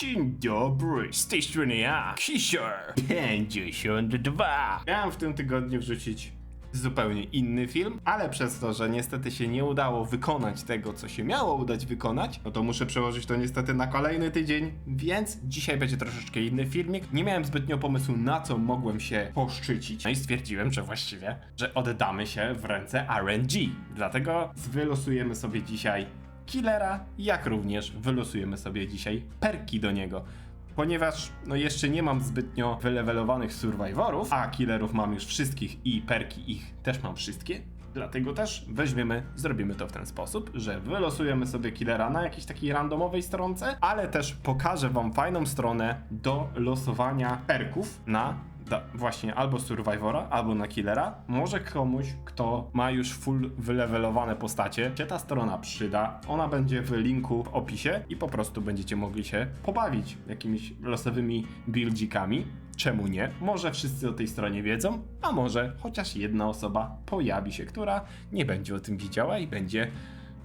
Dzień dobry, z tej strony ja, Kisior 52. Miałem w tym tygodniu wrzucić zupełnie inny film, ale przez to, że niestety się nie udało wykonać tego, co się miało udać wykonać, no to muszę przełożyć to niestety na kolejny tydzień, więc dzisiaj będzie troszeczkę inny filmik. Nie miałem zbytnio pomysłu, na co mogłem się poszczycić, no i stwierdziłem, że właściwie, że oddamy się w ręce RNG. Dlatego wylosujemy sobie dzisiaj killera, jak również wylosujemy sobie dzisiaj perki do niego. Ponieważ no jeszcze nie mam zbytnio wylewelowanych survivorów, a killerów mam już wszystkich i perki ich też mam wszystkie, dlatego też weźmiemy, zrobimy to w ten sposób, że wylosujemy sobie killera na jakiejś takiej randomowej stronce, ale też pokażę wam fajną stronę do losowania perków na da, właśnie albo Survivora, albo na Killera. Może komuś, kto ma już full wylevelowane postacie, się ta strona przyda. Ona będzie w linku w opisie i po prostu będziecie mogli się pobawić jakimiś losowymi buildzikami. Czemu nie? Może wszyscy o tej stronie wiedzą, a może chociaż jedna osoba pojawi się, która nie będzie o tym wiedziała i będzie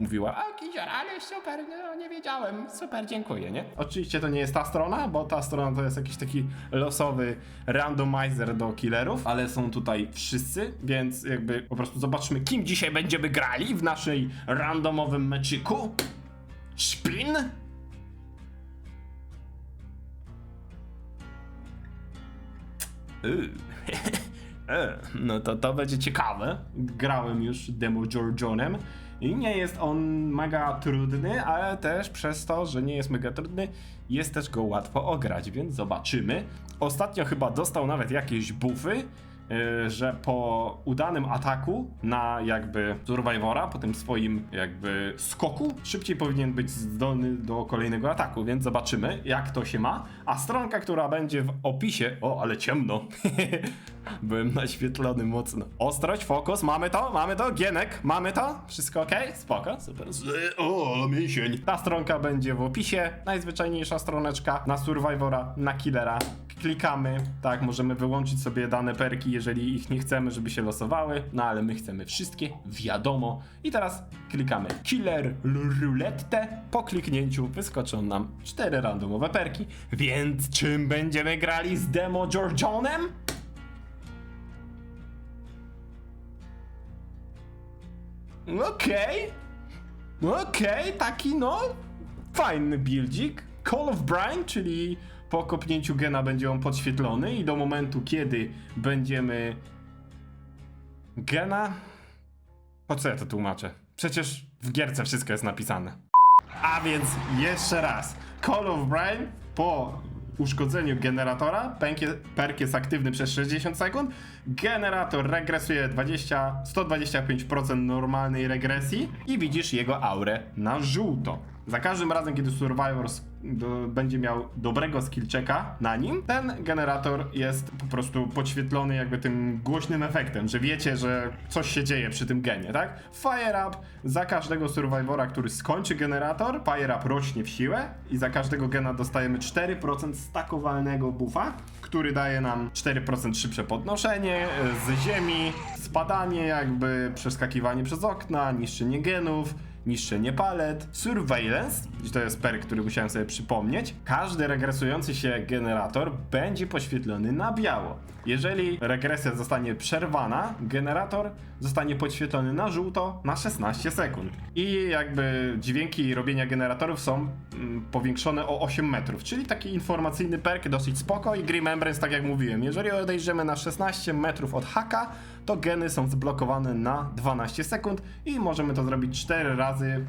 mówiła, a Kizior, ale super, no nie wiedziałem, super, dziękuję, nie? Oczywiście to nie jest ta strona, bo ta strona to jest jakiś taki losowy randomizer do killerów, ale są tutaj wszyscy, więc jakby po prostu zobaczmy, kim dzisiaj będziemy grali w naszej randomowym meczyku. Szpin? E, No to to będzie ciekawe. Grałem już demo Georgionem i nie jest on mega trudny, ale też przez to, że nie jest mega trudny, jest też go łatwo ograć, więc zobaczymy. Ostatnio chyba dostał nawet jakieś buffy, yy, że po udanym ataku na jakby Survivora, po tym swoim jakby skoku, szybciej powinien być zdolny do kolejnego ataku, więc zobaczymy jak to się ma. A stronka, która będzie w opisie, o ale ciemno, byłem naświetlony mocno. Ostrość, fokus, mamy to, mamy to, Gienek, mamy to, wszystko ok? Spoko, super. O, mięsień. Ta stronka będzie w opisie, najzwyczajniejsza stroneczka na Survivora, na Killera. Klikamy, tak, możemy wyłączyć sobie dane perki, jeżeli ich nie chcemy, żeby się losowały, no ale my chcemy wszystkie, wiadomo. I teraz klikamy Killer Roulette. Po kliknięciu wyskoczą nam cztery randomowe perki, więc czym będziemy grali z Demo Georgionem? Okej. Okej, taki no fajny buildzik. Call of Brine, czyli po kopnięciu gena będzie on podświetlony i do momentu, kiedy będziemy gena... Po co ja to tłumaczę? Przecież w gierce wszystko jest napisane. A więc jeszcze raz. Call of Brine po uszkodzeniu generatora, pękie, perk jest aktywny przez 60 sekund, generator regresuje 20, 125% normalnej regresji i widzisz jego aurę na żółto. Za każdym razem, kiedy Survivor s- do, będzie miał dobrego skill checka na nim, ten generator jest po prostu podświetlony jakby tym głośnym efektem, że wiecie, że coś się dzieje przy tym genie, tak? Fire Up za każdego Survivora, który skończy generator, Fire Up rośnie w siłę i za każdego gena dostajemy 4% stakowalnego buffa, który daje nam 4% szybsze podnoszenie z ziemi, spadanie jakby, przeskakiwanie przez okna, niszczenie genów, niszczenie palet, surveillance, i to jest perk, który musiałem sobie przypomnieć. Każdy regresujący się generator będzie poświetlony na biało. Jeżeli regresja zostanie przerwana, generator zostanie podświetlony na żółto na 16 sekund. I jakby dźwięki robienia generatorów są mm, powiększone o 8 metrów, czyli taki informacyjny perk dosyć spoko i Grim Remembrance, tak jak mówiłem, jeżeli odejrzymy na 16 metrów od haka, to geny są zblokowane na 12 sekund i możemy to zrobić 4 razy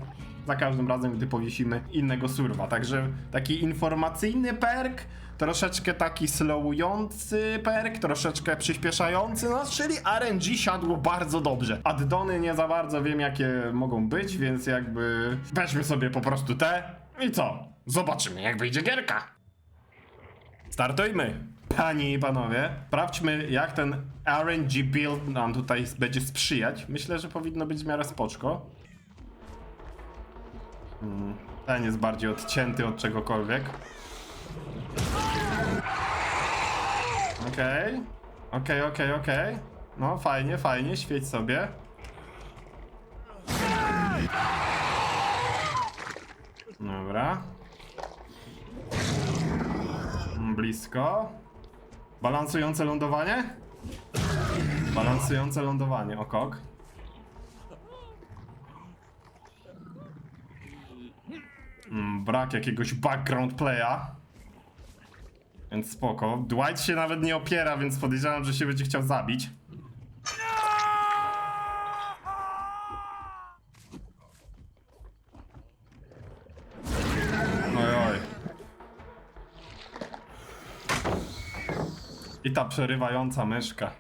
za każdym razem, gdy powiesimy innego surwa. Także taki informacyjny perk, troszeczkę taki slowujący perk, troszeczkę przyspieszający, no czyli RNG siadło bardzo dobrze. Addony nie za bardzo wiem jakie mogą być, więc jakby weźmy sobie po prostu te i co? Zobaczymy jak wyjdzie gierka. Startujmy! Panie i panowie, sprawdźmy jak ten RNG build nam tutaj będzie sprzyjać. Myślę, że powinno być w miarę spoczko. Mm, Ten jest bardziej odcięty od czegokolwiek. Okej. Okej, okej, okej. No, fajnie, fajnie, świeć sobie. Dobra. blisko. Balansujące lądowanie? Balansujące lądowanie, okok. Mm, brak jakiegoś background playa. Więc spoko. Dwight się nawet nie opiera, więc podejrzewam, że się będzie chciał zabić. I ta przerywająca myszka.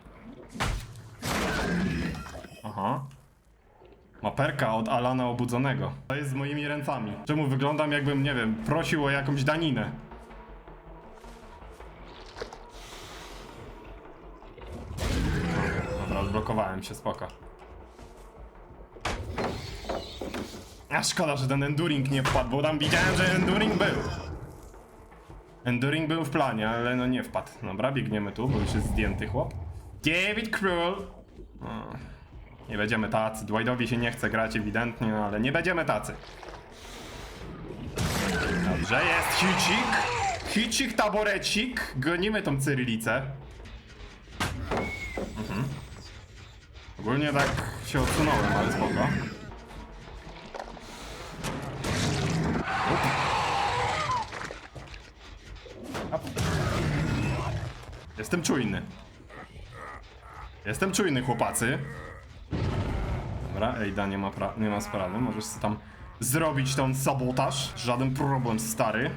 Aha. Maperka od Alana Obudzonego. To jest z moimi ręcami. Czemu wyglądam jakbym, nie wiem, prosił o jakąś daninę? Dobra, odblokowałem się, spoko. A szkoda, że ten Enduring nie wpadł, bo tam widziałem, że Enduring był. Enduring był w planie, ale no nie wpadł. Dobra, biegniemy tu, bo już jest zdjęty chłop. David Król! O, nie będziemy tacy. Dwightowi się nie chce grać ewidentnie, no ale nie będziemy tacy. Dobrze, jest Hicik. Hicik, taborecik. Gonimy tą cyrylicę. Mhm. Ogólnie tak się odsunąłem, ale spoko. Jestem czujny. Jestem czujny, chłopacy. Dobra, Ejda nie ma, nie ma sprawy. Możesz sobie tam zrobić ten sabotaż. Żaden problem, stary.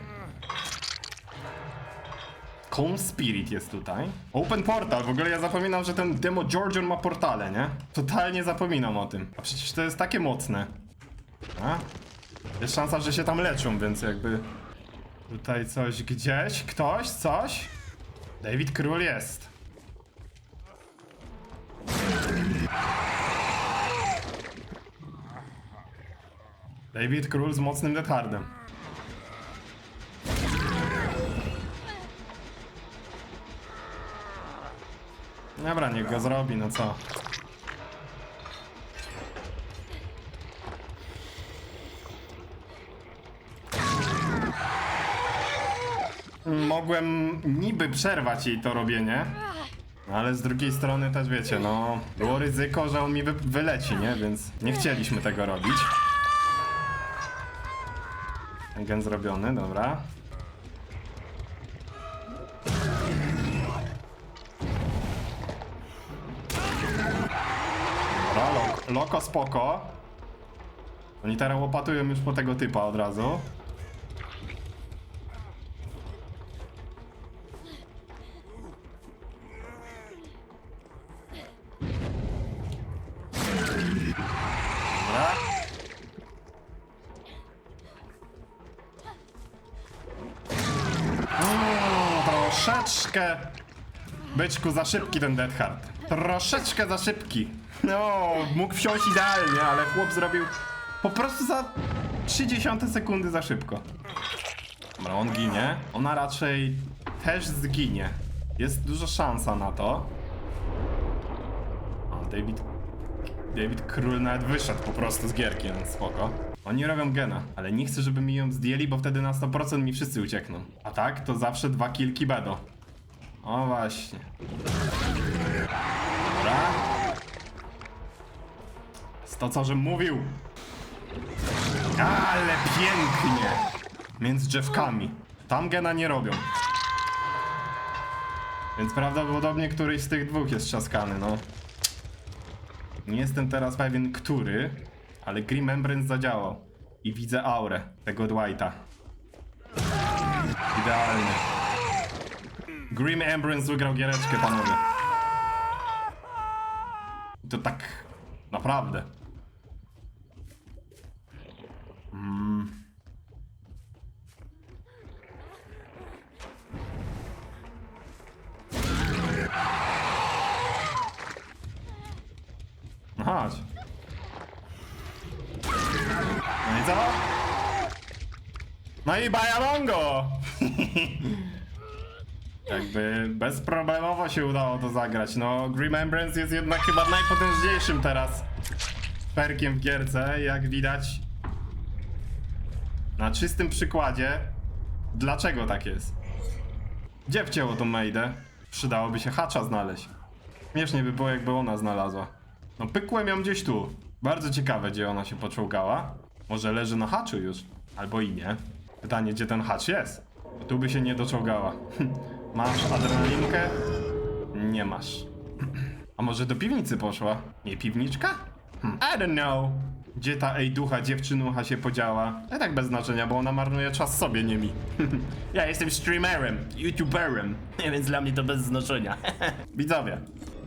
Calm Spirit jest tutaj. Open Portal. W ogóle ja zapominam, że ten demo Georgian ma portale, nie? Totalnie zapominam o tym. A przecież to jest takie mocne. A? Jest szansa, że się tam leczą, więc jakby... Tutaj coś gdzieś, ktoś, coś? David Król jest. David Król z mocnym deadhardem. Dobra, niech go zrobi, no co? Mogłem niby przerwać jej to robienie, no ale z drugiej strony też wiecie, no było ryzyko, że on mi wy wyleci, nie? Więc nie chcieliśmy tego robić. Gen zrobiony, dobra. Dobra, lo loko spoko. Oni teraz łopatują już po tego typa od razu. Troszeczkę byczku za szybki ten Dead Hard. Troszeczkę za szybki. No, mógł wsiąść idealnie, ale chłop zrobił po prostu za 30 sekundy za szybko. Dobra, on ginie. Ona raczej też zginie. Jest duża szansa na to. O, David David Król nawet wyszedł po prostu z gierki, więc spoko. Oni robią gena, ale nie chcę, żeby mi ją zdjęli, bo wtedy na 100% mi wszyscy uciekną. A tak, to zawsze dwa kilki będą. O właśnie. Dobra. Żem mówił. Ale pięknie. Między drzewkami. Tam gena nie robią. Więc prawdopodobnie któryś z tych dwóch jest trzaskany, no. Nie jestem teraz pewien, który, ale Grim Embrance zadziałał. I widzę aurę tego Dwighta. Idealnie. Grim Embrance wygrał giereczkę, panowie. To tak naprawdę. Mm. No i co? No i bajalongo! Jakby bezproblemowo się udało to zagrać. No, Remembrance jest jednak chyba najpotężniejszym teraz perkiem w gierce, jak widać. Na czystym przykładzie, dlaczego tak jest. Gdzie wcięło tą Mejdę? Przydałoby się hacza znaleźć. Śmiesznie by było, jakby ona znalazła. No pykłem ją gdzieś tu. Bardzo ciekawe, gdzie ona się poczołgała. Może leży na haczu już. Albo i nie. Pytanie, gdzie ten hacz jest? Tu by się nie doczołgała. Masz adrenalinkę? Nie masz. A może do piwnicy poszła? Nie piwniczka? Hmm. I don't know. Gdzie ta ej ducha dziewczynucha się podziała? To tak bez znaczenia, bo ona marnuje czas sobie, nie mi. ja jestem streamerem, youtuberem, więc dla mnie to bez znaczenia. Widzowie,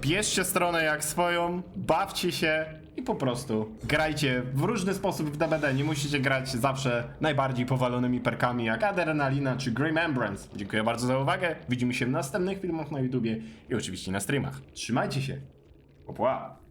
bierzcie stronę jak swoją, bawcie się i po prostu grajcie w różny sposób w DBD. Nie musicie grać zawsze najbardziej powalonymi perkami jak Adrenalina czy Remembrance. Dziękuję bardzo za uwagę. Widzimy się w następnych filmach na YouTubie i oczywiście na streamach. Trzymajcie się. Popła.